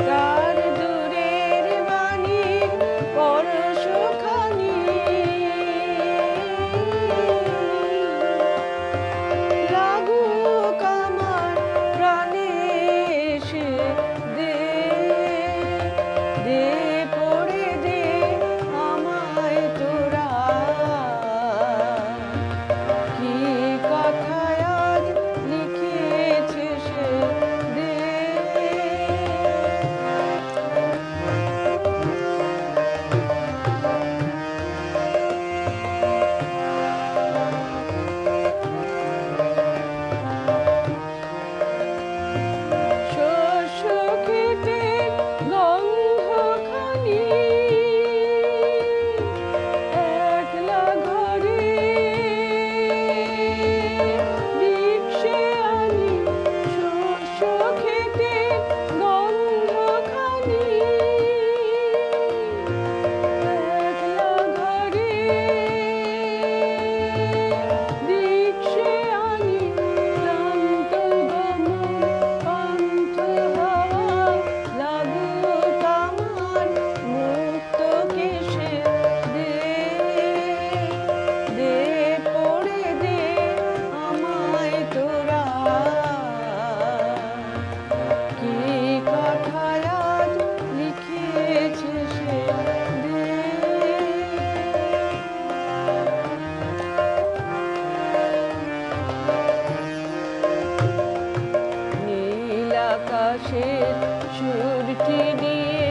감사합니다. আকাশের সুরটি দিয়ে